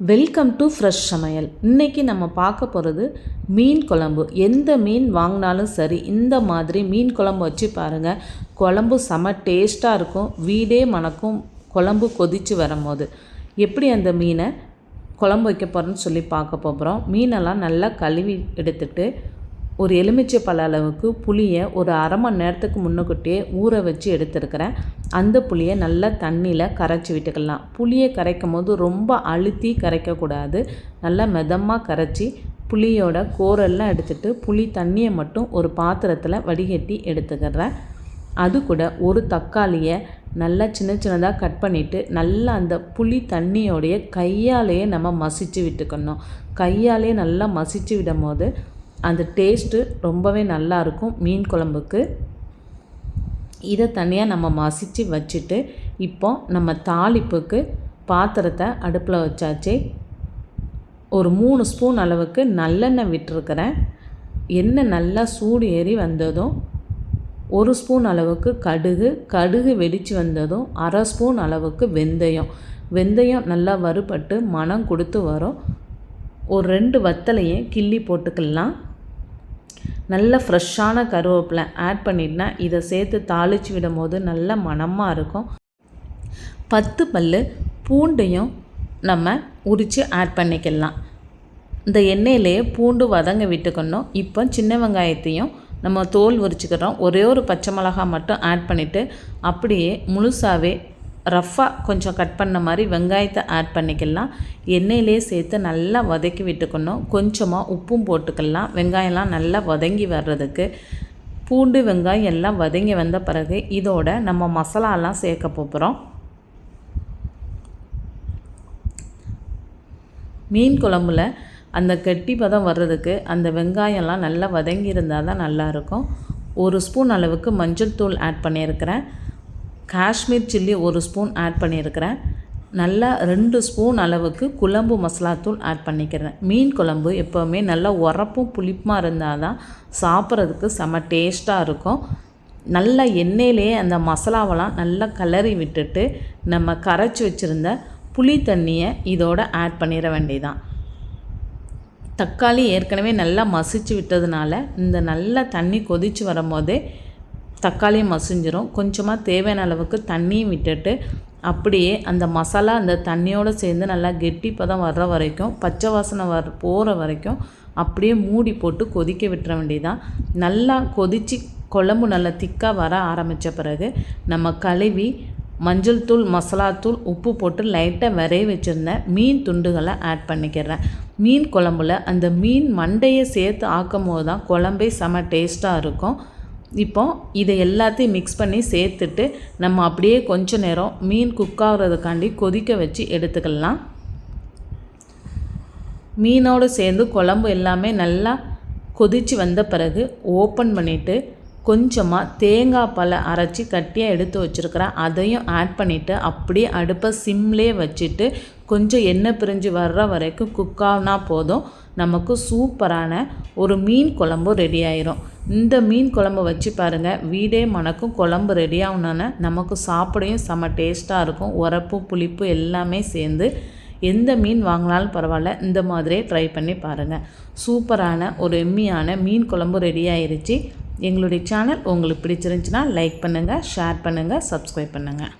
Welcome to fresh சமையல். இன்றைக்கி நம்ம பார்க்க போகிறது மீன் குழம்பு. எந்த மீன் வாங்கினாலும் சரி இந்த மாதிரி மீன் குழம்பு வச்சு பாருங்கள் குழம்பு செம டேஸ்ட்டாக இருக்கும். வீடே மணக்கும். குழம்பு கொதித்து வரும்போது. எப்படி அந்த மீனை குழம்பு வைக்க போகிறோன்னு சொல்லி பார்க்க போகிறோம் மீனெல்லாம் நல்லா கழுவி எடுத்துகிட்டு ஒரு எலுமிச்சை பழ அளவுக்கு புளியை ஒரு அரை மணி நேரத்துக்கு முன்னுக்கிட்டே ஊற வச்சு எடுத்துருக்கிறேன். அந்த புளியை நல்லா தண்ணியில் கரைச்சி விட்டுக்கலாம். புளியை கரைக்கும் போது ரொம்ப அழுத்தி கரைக்கக்கூடாது. நல்லா மெதமாக கரைச்சி புளியோட கோரெல்லாம் எடுத்துகிட்டு புளி தண்ணியை மட்டும் ஒரு பாத்திரத்தில் வடிகட்டி எடுத்துக்கிறேன். அது கூட ஒரு தக்காளியை நல்லா சின்ன சின்னதாக கட் பண்ணிவிட்டு நல்லா அந்த புளி தண்ணியோடைய கையாலேயே நம்ம மசித்து விட்டுக்கணும். கையாலே நல்லா மசித்து விடும் போது அந்த டேஸ்ட்டு ரொம்பவே நல்லாயிருக்கும் மீன் குழம்புக்கு. இதை தனியாக நம்ம மசித்து வச்சுட்டு இப்போ நம்ம தாளிப்புக்கு பாத்திரத்தை அடுப்பில் வச்சாச்சு. ஒரு மூணு ஸ்பூன் அளவுக்கு நல்லெண்ணெய் விட்டுருக்கிறேன். எண்ணெய் நல்லா சூடு ஏறி வந்ததும் ஒரு ஸ்பூன் அளவுக்கு கடுகு கடுகு வெடித்து வந்ததும் அரை ஸ்பூன் அளவுக்கு வெந்தயம். வெந்தயம் நல்லா வறுபட்டு மனம் கொடுத்து வரும். ஒரு ரெண்டு வத்தலையும் கிள்ளி போட்டுக்கலாம். நல்ல ஃப்ரெஷ்ஷான கருவேப்பிலை ஆட் பண்ணிட்டுனா இதை சேர்த்து தாளித்து விடும் போது நல்ல மணமாக இருக்கும். பத்து பல் பூண்டையும் நம்ம உரித்து ஆட் பண்ணிக்கலாம். இந்த எண்ணெயிலேயே பூண்டு வதங்க விட்டுக்கணும். இப்போ சின்ன வெங்காயத்தையும் நம்ம தோல் உரிச்சுக்கிறோம். ஒரே ஒரு பச்சை மிளகா மட்டும் ஆட் பண்ணிவிட்டு அப்படியே முழுசாகவே ரஃப்பாக கொஞ்சம் கட் பண்ண மாதிரி வெங்காயத்தை ஆட் பண்ணிக்கலாம். எண்ணெயிலே சேர்த்து நல்லா வதக்கி விட்டுக்கணும். கொஞ்சமாக உப்பும் போட்டுக்கலாம். வெங்காயம்லாம் நல்லா வதங்கி வர்றதுக்கு. பூண்டு வெங்காயம் எல்லாம் வதங்கி வந்த பிறகு இதோட நம்ம மசாலாலாம் சேர்க்க போகிறோம் மீன் குழம்புல அந்த கெட்டி பதம் வர்றதுக்கு அந்த வெங்காயம்லாம் நல்லா வதங்கி இருந்தால் தான் நல்லாயிருக்கும் ஒரு ஸ்பூன் அளவுக்கு மஞ்சள் தூள் ஆட் பண்ணியிருக்கிறேன். காஷ்மீர் சில்லி ஒரு ஸ்பூன் ஆட் பண்ணியிருக்கிறேன். நல்லா ரெண்டு ஸ்பூன் அளவுக்கு குழம்பு மசாலாத்தூள் ஆட் பண்ணிக்கிறேன். மீன் குழம்பு எப்போவுமே நல்லா உரப்பும் புளிப்புமாக இருந்தால் தான் சாப்பிட்றதுக்கு செம டேஸ்ட்டாக இருக்கும். நல்லா எண்ணெயிலேயே அந்த மசாலாவெல்லாம் நல்லா கலரி விட்டுட்டு நம்ம கரைச்சி வச்சுருந்த புளி தண்ணியை இதோடு ஆட் பண்ணிட வேண்டியதான் தக்காளி ஏற்கனவே நல்லா மசிச்சு விட்டதுனால இந்த நல்லா தண்ணி கொதித்து வரும்போதே தக்காளியும் மசிஞ்சிரும். கொஞ்சமாக தேவையான அளவுக்கு தண்ணியும் விட்டுட்டு அப்படியே அந்த மசாலா அந்த தண்ணியோடு சேர்ந்து நல்லா கெட்டி பதம் வர்ற வரைக்கும் பச்சை வாசனை வர போகிற வரைக்கும் அப்படியே மூடி போட்டு கொதிக்க விட்டுற வேண்டியதான் நல்லா கொதித்து குழம்பு நல்லா திக்காக வர ஆரம்பித்த பிறகு நம்ம கழுவி மஞ்சள் தூள் மசாலாத்தூள் உப்பு போட்டு லைட்டாக வரைய வச்சுருந்தேன் மீன் துண்டுகளை ஆட் பண்ணிக்கிறேன். மீன் குழம்புல அந்த மீன் மண்டையை சேர்த்து ஆக்கும் போது தான் குழம்பே செம டேஸ்ட்டாக இருக்கும். இப்போ இதை எல்லாத்தையும் மிக்ஸ் பண்ணி சேர்த்துட்டு நம்ம அப்படியே கொஞ்ச நேரம் மீன் குக் ஆகிறதுக்காண்டி கொதிக்க வச்சு எடுத்துக்கலாம். மீனோடு சேர்ந்து குழம்பு எல்லாமே நல்லா கொதித்து வந்த பிறகு ஓப்பன் பண்ணிவிட்டு கொஞ்சமாக தேங்காய் பழ அரைச்சி கட்டியாக எடுத்து வச்சுருக்கிறேன் அதையும் ஆட் பண்ணிவிட்டு அப்படியே அடுப்பை சிம்லேயே வச்சுட்டு கொஞ்சம் எண்ணெய் பிரிஞ்சு வர்ற வரைக்கும் குக் ஆகுனா போதும். நமக்கு சூப்பரான ஒரு மீன் குழம்பு ரெடி ஆயிரும். இந்த மீன் குழம்பு வச்சு பாருங்கள் வீடே மணக்கும் குழம்பு ரெடி ஆகணுன்னு நமக்கு சாப்பிடையும் செம்ம டேஸ்ட்டாக இருக்கும். உரப்பு புளிப்பு எல்லாமே சேர்ந்து எந்த மீன் வாங்கினாலும் பரவாயில்ல இந்த மாதிரியே ட்ரை பண்ணி பாருங்கள் சூப்பரான ஒரு எம்மியான மீன் குழம்பு ரெடி ஆயிருச்சு. எங்களுடைய சேனல் உங்களுக்கு பிடிச்சிருந்துச்சின்னா லைக் பண்ணுங்கள் ஷேர் பண்ணுங்கள் சப்ஸ்கிரைப் பண்ணுங்கள்